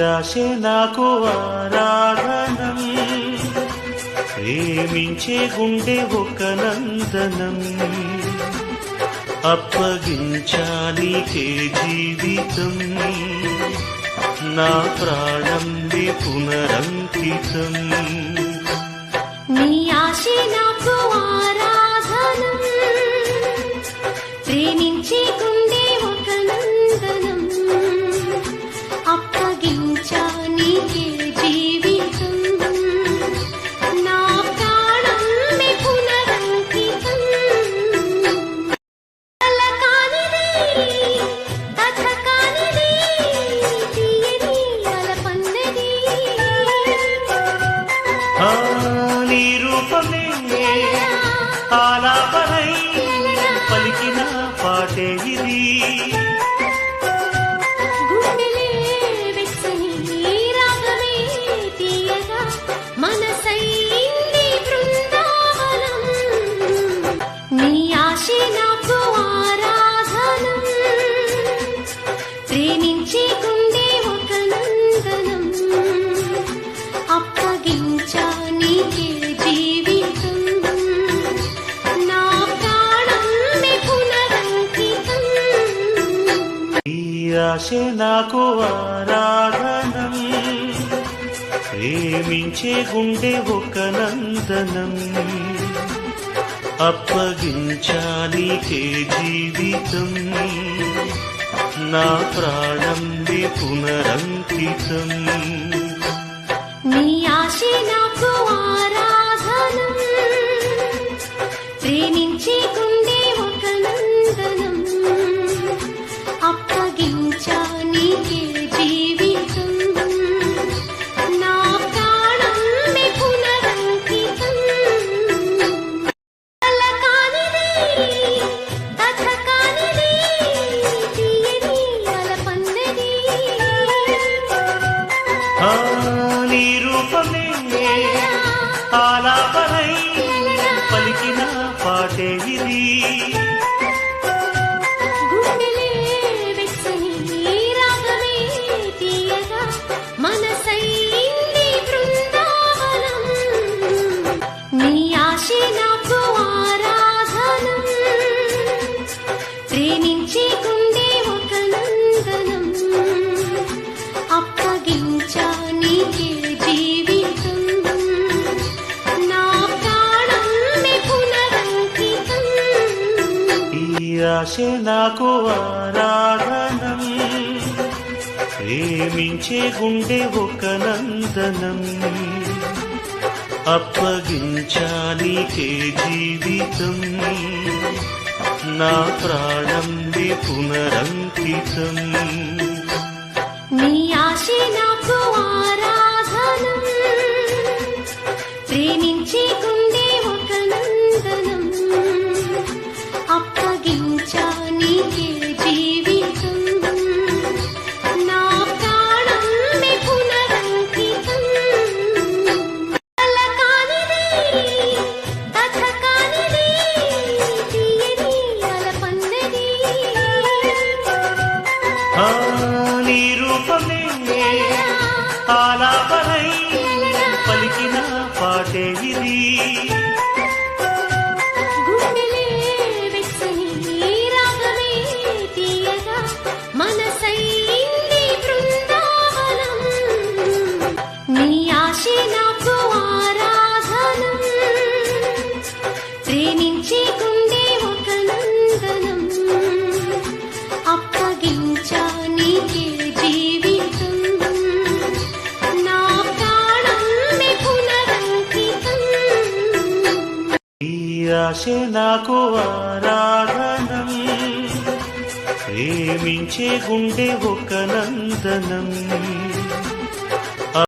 ఆశే నాకు ఆరాధనం. ప్రేమించే గుండె ఒక నందనం. అప్పగించానికే జీవితం. నా ప్రాణం పునరంకితం. నీ ఆశే నాకు ఆరాధనం. ప్రేమించే గుండె ఆలాపనై పలికిన పాటే ఇది. బృందావనం. నీ ఆశే నాకు ఆరాధనం ఈ ఆశే నాకు ఆరాధనం ప్రేమించే గుండె ఒక నందనం. అప్పగించానికే జీవితం. నా ప్రాణం పునరంకితం. నీ ఆశే నీ రూపమే ఆలాపనై పలికిన పాటే ఇది. ఈ నాకు ఆరాధనం ప్రేమించే గుండె ఒక నందనం. అప్పగించానికే జీవితం. నా ప్రాణం పునరంకితం. నీ ఆశనా నీ రూపమే ఆలాపనై పలికిన పాటే ఇది. ఆశే నాకు ఆరాధనం. ప్రేమించే గుండె ఒక నందనం.